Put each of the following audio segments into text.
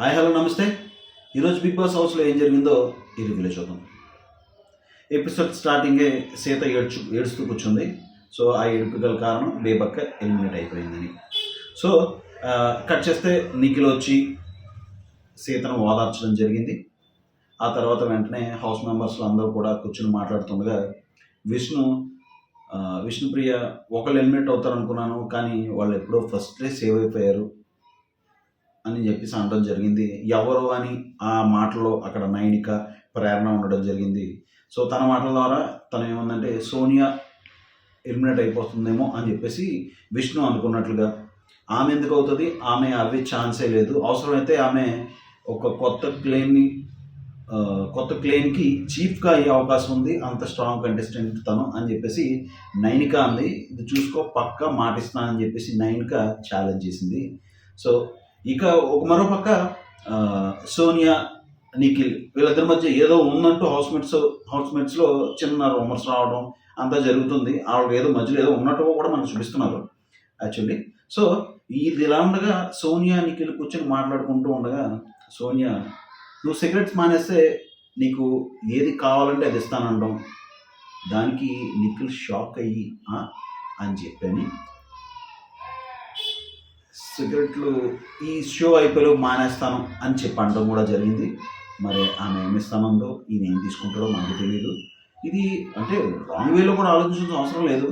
Hi hello నమస్తే. ఈరోజు big boss హౌస్లో ఏం జరిగిందో ఈ రివ్యూలో చూద్దాం. ఎపిసోడ్ స్టార్టింగే సీత ఏడ్చు ఏడుస్తూ కూర్చుంది. సో ఆ ఏడుపు గల కారణం బేబక్క ఎలిమినేట్ అయిపోయిందని. సో కట్ చేస్తే నిఖిల్ వచ్చి సీతను ఓదార్చడం జరిగింది. ఆ తర్వాత వెంటనే హౌస్ మెంబర్స్లో అందరూ కూడా కూర్చుని మాట్లాడుతుండగా విష్ణు విష్ణుప్రియ ఒకళ్ళు ఎలిమినేట్ అవుతారు అనుకున్నాను కానీ వాళ్ళు ఎప్పుడో ఫస్ట్లే సేవ్ అయిపోయారు. అని చెప్పేసి అనడం జరిగింది. ఎవరు అని ఆ మాటలో అక్కడ నైనిక ప్రేరణ ఉండడం జరిగింది. సో తన మాటల ద్వారా తను ఏమందంటే సోనియా ఎలిమినేట్ అయిపోతుందేమో అని చెప్పేసి విష్ణు అనుకున్నట్లుగా ఆమె ఎందుకు అవుతుంది? ఆమె అవి ఛాన్సే లేదు. అవసరమైతే ఆమె ఒక కొత్త క్లెయిమ్ని కొత్త క్లెయిమ్కి చీఫ్గా అయ్యే అవకాశం ఉంది. అంత స్ట్రాంగ్ కంటెస్టెంట్ తను అని చెప్పేసి నైనిక అంది. ఇది చూసుకో పక్క మాటిస్తానని చెప్పేసి నైనిక ఛాలెంజ్ చేసింది. సో ఇక ఒక మరోపక్క సోనియా నిఖిల్ వీళ్ళిద్దరి మధ్య ఏదో ఉందంటూ హౌస్మేట్స్ హౌస్మేట్స్లో చిన్న రూమర్స్ రావడం అంతా జరుగుతుంది. ఆవిడ ఏదో మధ్యలో ఏదో ఉన్నట్టు కూడా మనకు చూపిస్తున్నారు యాక్చువల్లీ. సో ఇది ఇలా ఉండగా సోనియా నిఖిల్ కూర్చొని మాట్లాడుకుంటూ ఉండగా సోనియా నువ్వు సిగరెట్స్ మానేస్తే నీకు ఏది కావాలంటే అది ఇస్తానండం దానికి నిఖిల్ షాక్ అయ్యి అని చెప్పని సిగరెట్లు ఈ షో అయిపోయి మానేస్తాను అని చెప్పి అనడం కూడా జరిగింది. మరి ఆమె ఏమి ఇస్తానందో ఈయన ఏం తీసుకుంటాడో మనకు తెలియదు ఇది అంటే రాంగ్ వేలో కూడా ఆలోచించాల్సిన అవసరం లేదు.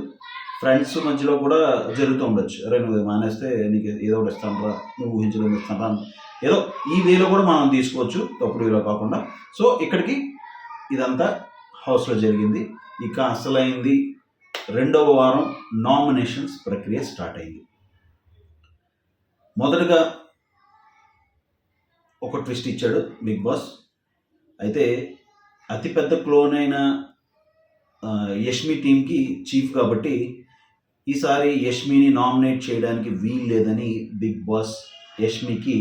ఫ్రెండ్స్ మధ్యలో కూడా జరుగుతూ ఉండొచ్చు. అరే నువ్వు మానేస్తే నీకు ఏదో ఒకటి ఇస్తానరా నువ్వు ఊహించడం ఇస్తానరా ఏదో ఈ వేలో కూడా మనం తీసుకోవచ్చు తప్పుడు వేలో కాకుండా. సో ఇక్కడికి ఇదంతా హౌస్లో జరిగింది. ఇక అసలైంది రెండవ వారం నామినేషన్స్ ప్రక్రియ స్టార్ట్ అయింది. మొదటగా ఒక ట్విస్ట్ ఇచ్చాడు బిగ్ బాస్. అయితే అతిపెద్ద క్లోన్ అయిన యష్మి టీంకి చీఫ్ కాబట్టి ఈసారి యష్మిని నామినేట్ చేయడానికి వీలు లేదని బిగ్ బాస్ యష్మికి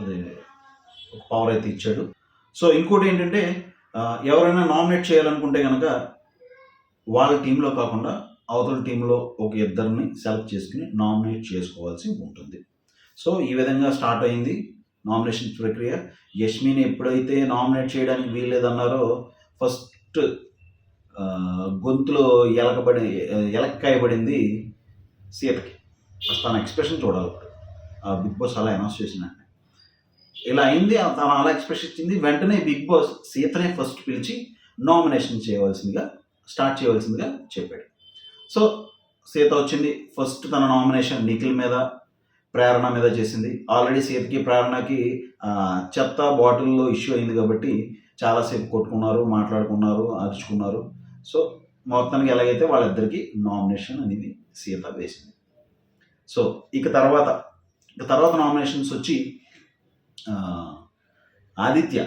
అదే ఒక పవర్ అయితే ఇచ్చాడు. సో ఇంకోటి ఏంటంటే ఎవరైనా నామినేట్ చేయాలనుకుంటే కనుక వాళ్ళ టీంలో కాకుండా అవతల టీంలో ఒక ఇద్దరిని సెలెక్ట్ చేసుకుని నామినేట్ చేసుకోవాల్సి ఉంటుంది. సో ఈ విధంగా స్టార్ట్ అయింది నామినేషన్ ప్రక్రియ. యష్మిని ఎప్పుడైతే నామినేట్ చేయడానికి వీల్లేదన్నారో ఫస్ట్ గొంతులో ఎలకబడి ఎలక్కాయబడింది సీతకి. ఫస్ట్ తన ఎక్స్ప్రెషన్ చూడాలి ఆ బిగ్ బాస్ అలా అనౌన్స్ చేసిన ఇలా అయింది తను అలా ఎక్స్ప్రెషన్ ఇచ్చింది. వెంటనే బిగ్ బాస్ సీతనే ఫస్ట్ పిలిచి నామినేషన్ చేయవలసిందిగా స్టార్ట్ చేయవలసిందిగా చెప్పాడు. సో సీత వచ్చింది. ఫస్ట్ తన నామినేషన్ నిఖిల్ మీద ప్రేరణ మీద చేసింది. ఆల్రెడీ సీతకి ప్రేరణకి చెత్త బాటిల్లో ఇష్యూ అయింది కాబట్టి చాలాసేపు కొట్టుకున్నారు మాట్లాడుకున్నారు అరుచుకున్నారు. సో మొత్తానికి ఎలాగైతే వాళ్ళిద్దరికి నామినేషన్ అనేది సీత వేసింది. సో ఇక తర్వాత ఇక తర్వాత నామినేషన్స్ వచ్చి ఆదిత్య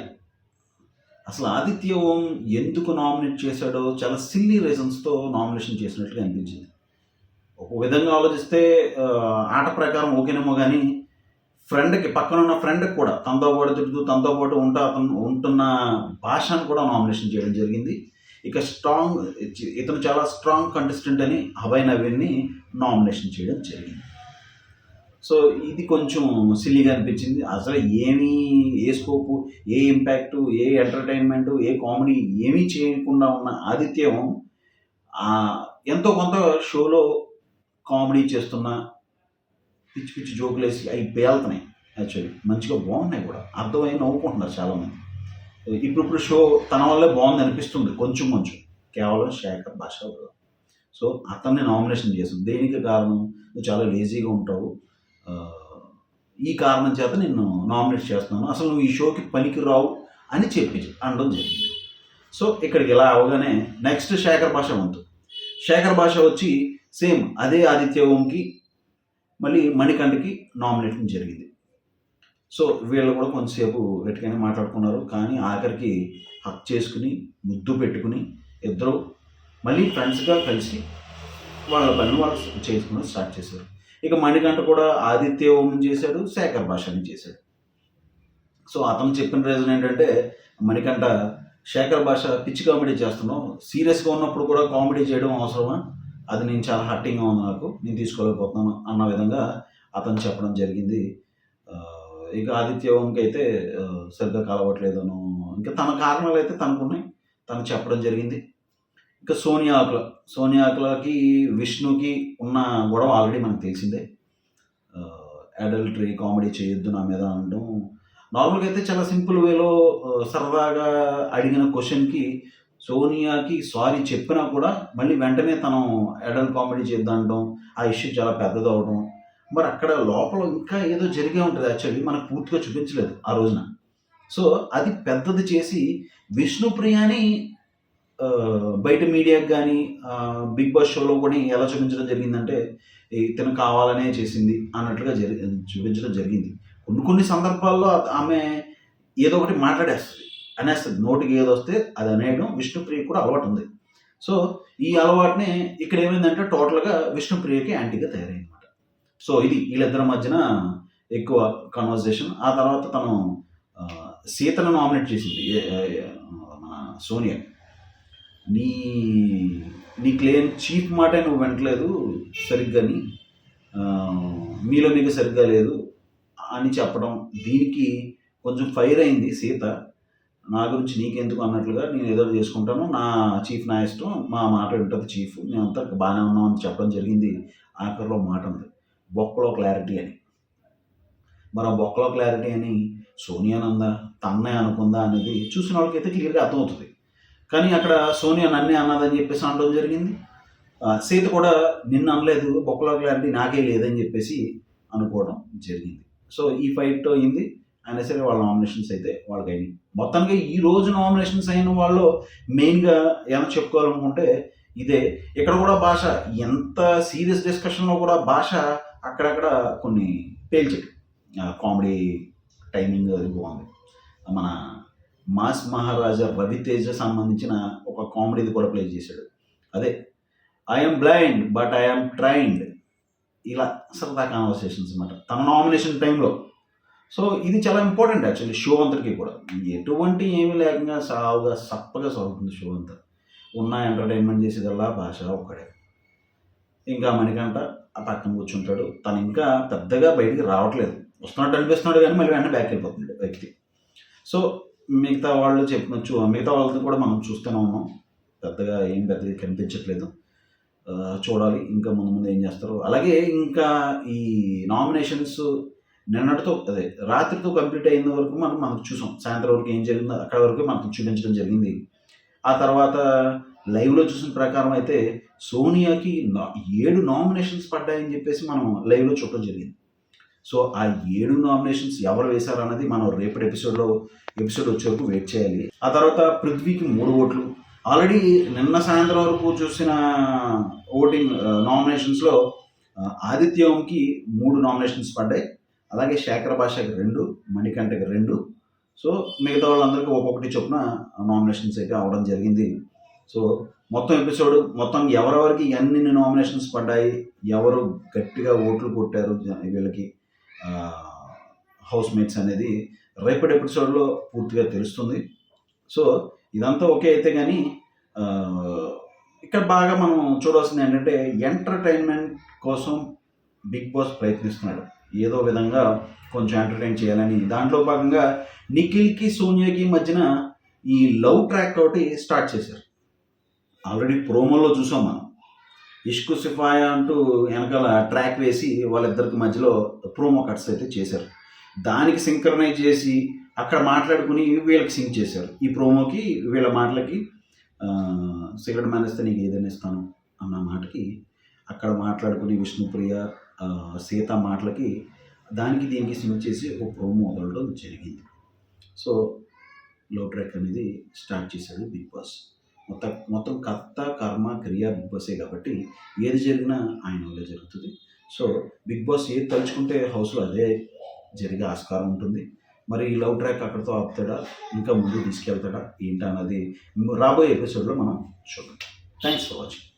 అసలు ఆదిత్య ఓం ఎందుకు నామినేట్ చేశాడో చాలా సిల్లీ రీజన్స్తో నామినేషన్ చేసినట్లుగా అనిపించింది. ఒక విధంగా ఆలోచిస్తే ఆట ప్రకారం ఓకేనేమో కానీ ఫ్రెండ్కి పక్కన ఉన్న ఫ్రెండ్కి కూడా తనతో పాటు తిరుగుతూ తనతో పాటు ఉంటా అతను ఉంటున్న భాషను కూడా నామినేషన్ చేయడం జరిగింది. ఇక స్ట్రాంగ్ ఇతను చాలా స్ట్రాంగ్ కంటెస్టెంట్ అని అభయ్ నవీన్ని నామినేషన్ చేయడం జరిగింది. సో ఇది కొంచెం సిల్లీగా అనిపించింది. అసలు ఏమీ ఏ స్కోపు ఏ ఇంపాక్ట్ ఏ ఎంటర్టైన్మెంట్ ఏ కామెడీ ఏమీ చేయకుండా ఉన్న ఆదిత్యం ఎంతో కొంత షోలో కామెడీ చేస్తున్న పిచ్చి పిచ్చి జోకులు వేసి అవి పేలుతున్నాయి. యాక్చువల్లీ మంచిగా బాగున్నాయి కూడా. అర్థమై నవ్వుకుంటున్నారు చాలామంది. ఇప్పుడు ఇప్పుడు షో తన వల్లే బాగుంది అనిపిస్తుంది కొంచెం కొంచెం. కేవలం శేఖర్ భాష సో అతన్ని నామినేషన్ చేసింది. దేనికి కారణం? నువ్వు చాలా లేజీగా ఉంటావు. ఈ కారణం చేత నిన్ను నామినేట్ చేస్తున్నాను. అసలు నువ్వు ఈ షోకి పనికి రావు అని చెప్పి అనడం జరిగింది. సో ఇక్కడికి ఇలా అవగానే నెక్స్ట్ శేఖర్ భాష వంతు శేఖర్ భాష వచ్చి సేమ్ అదే ఆదిత్య ఓంకి మళ్ళీ మణికంఠకి నామినేషన్ జరిగింది. సో వీళ్ళు కూడా కొంతసేపు గట్టిగానే మాట్లాడుకున్నారు. కానీ ఆఖరికి హక్ చేసుకుని ముద్దు పెట్టుకుని ఇద్దరు మళ్ళీ ఫ్రెండ్స్గా కలిసి వాళ్ళ పని వాళ్ళు చేసుకుని స్టార్ట్ చేశారు. ఇక మణికంఠ కూడా ఆదిత్య ఓం చేశాడు శేఖర్ భాషని చేశాడు. సో అతను చెప్పిన రీజన్ ఏంటంటే మణికంఠ శేఖర్ భాష పిచ్చి కామెడీ చేస్తున్నావు. సీరియస్గా ఉన్నప్పుడు కూడా కామెడీ చేయడం అవసరమా? అది నేను చాలా హట్టింగ్గా ఉంది నాకు. నేను తీసుకోలేకపోతున్నాను అన్న విధంగా అతను చెప్పడం జరిగింది. ఇక ఆదిత్య ఓంకి అయితే ఆ, సరిగ్గా కలవట్లేదను ఇంకా తన కారణాలు అయితే తనకున్నాయి. తను చెప్పడం జరిగింది. ఇంకా సోనియా ఆకుల. సోనియా ఆకులకి విష్ణుకి ఉన్న గొడవ ఆల్రెడీ మనకు తెలిసిందే. అడల్టరీ కామెడీ చేయొద్దు నా మీద అనడం. నార్మల్గా అయితే చాలా సింపుల్ వేలో సరదాగా అడిగిన క్వశ్చన్కి సోనియాకి సారీ చెప్పినా కూడా మళ్ళీ వెంటనే తను అడల్ట్ కామెడీ చేద్దాంటం ఆ ఇష్యూ చాలా పెద్దది అవడం మరి అక్కడ లోపల ఇంకా ఏదో జరిగే ఉంటుంది యాక్చువల్లీ మనకు పూర్తిగా చూపించలేదు ఆ రోజున. సో అది పెద్దది చేసి విష్ణుప్రియని బయట మీడియాకి కానీ బిగ్ బాస్ షోలో కూడా ఎలా చూపించడం జరిగిందంటే ఇతను కావాలనే చేసింది అన్నట్లుగా జరి చూపించడం జరిగింది. కొన్ని కొన్ని సందర్భాల్లో ఆమె ఏదో ఒకటి మాట్లాడేస్తుంది అనేస్తుంది. నోటికి ఏదో వస్తే అది అనేయడం విష్ణుప్రియ కూడా అలవాటు ఉంది. సో ఈ అలవాటుని ఇక్కడ ఏమైందంటే టోటల్గా విష్ణుప్రియకి యాంటీగా తయారైందనమాట సో ఇది వీళ్ళిద్దరి మధ్యన ఎక్కువ కన్వర్జేషన్ ఆ తర్వాత తను సీతను నామినేట్ చేసింది మన సోనియా. నీ నీ క్లేమ్ చీఫ్ మాట నువ్వు వింటలేదు సరిగ్గాని మీలో మీకు సరిగ్గా లేదు అని చెప్పడం దీనికి కొంచెం ఫైర్ అయింది సీత. నా గురించి నీకెందుకు అన్నట్లుగా నేను ఏదో చేసుకుంటాను. నా చీఫ్ నా ఇష్టం మా మాట ఉంటుంది చీఫ్. మేమంతా బాగానే ఉన్నాం అని చెప్పడం జరిగింది ఆఖరిలో మాట ఉంది బొక్కలో క్లారిటీ అని. మరి ఆ బొక్కలో క్లారిటీ అని సోనియా నందా తన్నే అనుకుందా అనేది చూసిన వాళ్ళకైతే క్లియర్గా అర్థమవుతుంది. కానీ అక్కడ సోనియా నన్నే అన్నదని చెప్పేసి అనడం జరిగింది. సీత కూడా నిన్ను అనలేదు బొక్కలో క్లారిటీ నాకే లేదని చెప్పేసి అనుకోవడం జరిగింది. సో ఈ ఫైట్ అయింది. అయినా సరే వాళ్ళ నామినేషన్స్ అయితే వాళ్ళకి అయినాయి. మొత్తానికి ఈ రోజు నామినేషన్స్ అయిన వాళ్ళు మెయిన్గా ఏమైనా చెప్పుకోవాలనుకుంటే ఇదే. ఇక్కడ కూడా భాష ఎంత సీరియస్ డిస్కషన్లో కూడా భాష అక్కడక్కడ కొన్ని పేల్చాడు కామెడీ టైమింగ్ అది బాగుంది. మన మాస్ మహారాజా రవితేజ సంబంధించిన ఒక కామెడీది కూడా ప్లే చేశాడు. అదే I'm blind but I'm trained ఇలా సరదా కాన్వర్సేషన్స్ అనమాట తన నామినేషన్ టైంలో సో ఇది చాలా ఇంపార్టెంట్ యాక్చువల్లీ షో అంతటికి కూడా. ఎటువంటి ఏమీ లేకుండా సావుగా సప్పగా సాగుతుంది షో అంతా. ఉన్న ఎంటర్టైన్మెంట్ చేసేదల్లా భాష ఒక్కడే. ఇంకా మణికంట ఆ పక్కన కూర్చుంటాడు. తను ఇంకా పెద్దగా బయటికి రావట్లేదు. వస్తున్నట్టు అనిపిస్తున్నాడు కానీ మళ్ళీ వెంటనే బ్యాక్ వెళ్ళిపోతుంది వ్యక్తి. సో మిగతా వాళ్ళు చెప్పినచ్చు. మిగతా వాళ్ళని కూడా మనం చూస్తూనే ఉన్నాం. పెద్దగా ఏం పెద్దగా కనిపించట్లేదు. చూడాలి. ఇంకా ముందు ముందు ఏం చేస్తారు. అలాగే ఇంకా ఈ నామినేషన్స్ నిన్నటితో అదే రాత్రితో కంప్లీట్ అయిన వరకు మనం మనకు చూసాం. సాయంత్రం వరకు ఏం జరిగిందో అక్కడ వరకు మనకు చూపించడం జరిగింది. ఆ తర్వాత లైవ్లో చూసిన ప్రకారం అయితే సోనియాకి నా- ఏడు నామినేషన్స్ పడ్డాయని చెప్పేసి మనం లైవ్లో చూడటం జరిగింది. సో ఆ ఏడు నామినేషన్స్ ఎవరు వేశారు అన్నది మనం రేపటి ఎపిసోడ్లో ఎపిసోడ్ వచ్చే వరకు వెయిట్ చేయాలి. ఆ తర్వాత పృథ్వీకి మూడు ఓట్లు. ఆల్రెడీ నిన్న సాయంత్రం వరకు చూసిన ఓటింగ్ నామినేషన్స్లో ఆదిత్యంకి మూడు నామినేషన్స్ పడ్డాయి. అలాగే శేఖర్ భాషకి రెండు మణికంఠకి రెండు. సో మిగతా వాళ్ళందరికీ ఒక్కొక్కటి చొప్పున నామినేషన్స్ అయితే అవడం జరిగింది. సో మొత్తం ఎపిసోడ్ మొత్తం ఎవరెవరికి ఎన్ని నామినేషన్స్ పడ్డాయి ఎవరు గట్టిగా ఓట్లు కొట్టారు వీళ్ళకి హౌస్ మేట్స్ అనేది రేపటి ఎపిసోడ్లో పూర్తిగా తెలుస్తుంది. సో ఇదంతా ఓకే అయితే కానీ ఇక్కడ బాగా మనం చూడాల్సింది ఏంటంటే ఎంటర్టైన్మెంట్ కోసం బిగ్ బాస్ ప్రయత్నిస్తున్నాడు. ఏదో విధంగా కొంచెం ఎంటర్టైన్ చేయాలని. దాంట్లో భాగంగా నిఖిల్కి సోనియాకి మధ్యన ఈ లవ్ ట్రాక్ ఒకటి స్టార్ట్ చేశారు. ఆల్రెడీ ప్రోమోలో చూసాం మనం. ఇష్కు సిఫాయా అంటూ వెనకాల ట్రాక్ వేసి వాళ్ళిద్దరికి మధ్యలో ప్రోమో కట్స్ అయితే చేశారు. దానికి సింక్రనైజ్ చేసి అక్కడ మాట్లాడుకుని వీళ్ళకి సింక్ చేశారు. ఈ ప్రోమోకి వీళ్ళ మాటలకి సిగరెట్ మానేస్తే నీకు ఏదైనా ఇస్తాను అన్న మాటకి అక్కడ మాట్లాడుకుని విష్ణుప్రియ సీత మాటలకి దానికి దీనికి సింక్ చేసి ఒక ప్రోమో వదలడం జరిగింది. సో లో ట్రాక్ అనేది స్టార్ట్ చేశాడు బిగ్ బాస్. మొత్తం మొత్తం కర్త కర్మ క్రియ బిగ్ బాసే కాబట్టి ఏది జరిగినా ఆయన వల్ల జరుగుతుంది. సో బిగ్ బాస్ ఏది తలుచుకుంటే హౌస్లో అదే జరిగే ఆస్కారం ఉంటుంది. మరి ఈ లవ్ ట్రాక్ అక్కడితో ఆపుతాడా? ఇంకా ముందు తీసుకెళ్తాడా? ఏంటన్నది రాబోయే ఎపిసోడ్లో మనం చూద్దాం. Thanks for watching